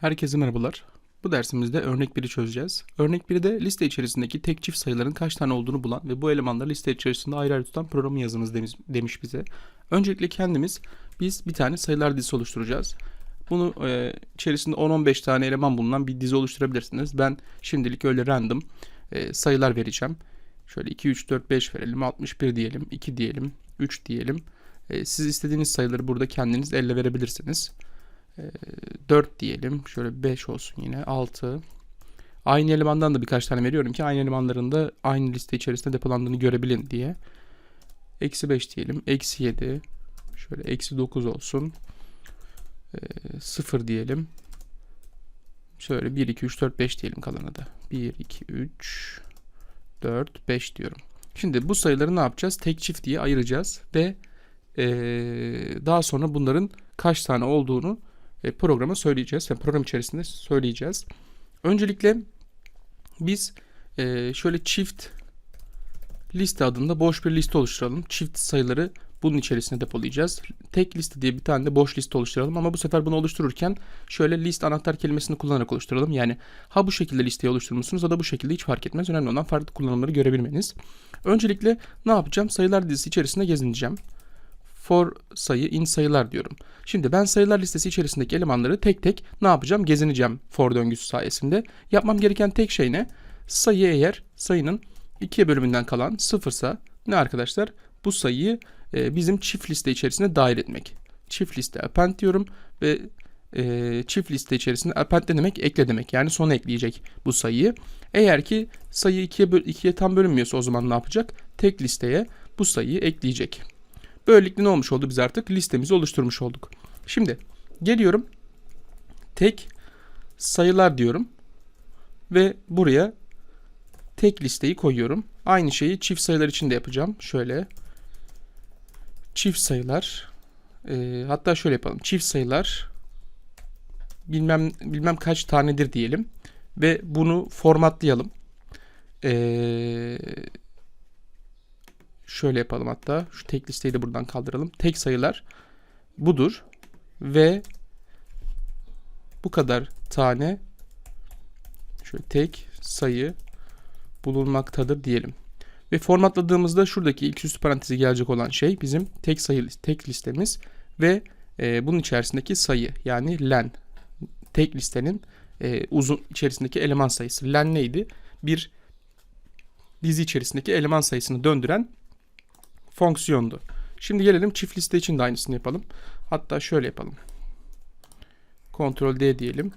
Herkese merhabalar. Bu dersimizde örnek 1'i çözeceğiz. Örnek 1'de liste içerisindeki tek çift sayıların kaç tane olduğunu bulan ve bu elemanları liste içerisinde ayrı ayrı tutan programı yazınız demiş, demiş bize. Öncelikle kendimiz biz bir tane sayılar dizisi oluşturacağız. Bunu e, içerisinde 10-15 tane eleman bulunan bir dizi oluşturabilirsiniz. Ben şimdilik öyle random e, sayılar vereceğim. Şöyle 2, 3, 4, 5 verelim, 61 diyelim, 2 diyelim, 3 diyelim. E, siz istediğiniz sayıları burada kendiniz elle verebilirsiniz. 4 diyelim. Şöyle 5 olsun yine. 6. Aynı elemandan da birkaç tane veriyorum ki aynı elemanların da aynı liste içerisinde depolandığını görebilin diye. Eksi 5 diyelim. Eksi 7. Şöyle eksi 9 olsun. E, 0 diyelim. Şöyle 1, 2, 3, 4, 5 diyelim kalanı da. 1, 2, 3, 4, 5 diyorum. Şimdi bu sayıları ne yapacağız? Tek çift diye ayıracağız ve ee, daha sonra bunların kaç tane olduğunu e, programa söyleyeceğiz. Yani program içerisinde söyleyeceğiz. Öncelikle biz e, şöyle çift liste adında boş bir liste oluşturalım. Çift sayıları bunun içerisine depolayacağız. Tek liste diye bir tane de boş liste oluşturalım ama bu sefer bunu oluştururken şöyle list anahtar kelimesini kullanarak oluşturalım. Yani ha bu şekilde listeyi oluşturmuşsunuz ya da bu şekilde hiç fark etmez. Önemli olan farklı kullanımları görebilmeniz. Öncelikle ne yapacağım? Sayılar dizisi içerisinde gezineceğim for sayı in sayılar diyorum. Şimdi ben sayılar listesi içerisindeki elemanları tek tek ne yapacağım? Gezineceğim for döngüsü sayesinde. Yapmam gereken tek şey ne? Sayı eğer sayının ikiye bölümünden kalan sıfırsa ne arkadaşlar? Bu sayıyı e, bizim çift liste içerisine dahil etmek. Çift liste append diyorum ve e, çift liste içerisinde append ne demek? Ekle demek. Yani sona ekleyecek bu sayıyı. Eğer ki sayı ikiye, ikiye tam bölünmüyorsa o zaman ne yapacak? Tek listeye bu sayıyı ekleyecek. Böylelikle ne olmuş oldu? Biz artık listemizi oluşturmuş olduk. Şimdi geliyorum. Tek sayılar diyorum. Ve buraya tek listeyi koyuyorum. Aynı şeyi çift sayılar için de yapacağım. Şöyle. Çift sayılar. E, hatta şöyle yapalım. Çift sayılar bilmem bilmem kaç tanedir diyelim. Ve bunu formatlayalım. Eee Şöyle yapalım hatta. Şu tek listeyi de buradan kaldıralım. Tek sayılar budur. Ve bu kadar tane şöyle tek sayı bulunmaktadır diyelim. Ve formatladığımızda şuradaki ilk üstü parantezi gelecek olan şey bizim tek sayı tek listemiz ve e, bunun içerisindeki sayı yani len tek listenin e, uzun içerisindeki eleman sayısı. Len neydi? Bir dizi içerisindeki eleman sayısını döndüren fonksiyondu. Şimdi gelelim çift liste için de aynısını yapalım. Hatta şöyle yapalım. Ctrl D diyelim.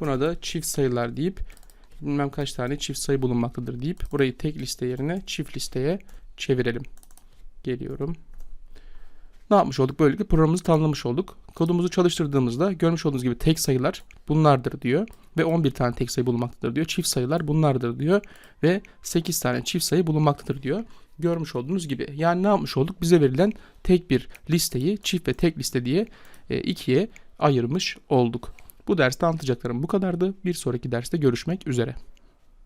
Buna da çift sayılar deyip bilmem kaç tane çift sayı bulunmaktadır deyip burayı tek liste yerine çift listeye çevirelim. Geliyorum. Ne yapmış olduk? Böylelikle programımızı tanımlamış olduk. Kodumuzu çalıştırdığımızda görmüş olduğunuz gibi tek sayılar bunlardır diyor. Ve 11 tane tek sayı bulunmaktadır diyor. Çift sayılar bunlardır diyor. Ve 8 tane çift sayı bulunmaktadır diyor görmüş olduğunuz gibi. Yani ne yapmış olduk? Bize verilen tek bir listeyi çift ve tek liste diye e, ikiye ayırmış olduk. Bu derste anlatacaklarım bu kadardı. Bir sonraki derste görüşmek üzere.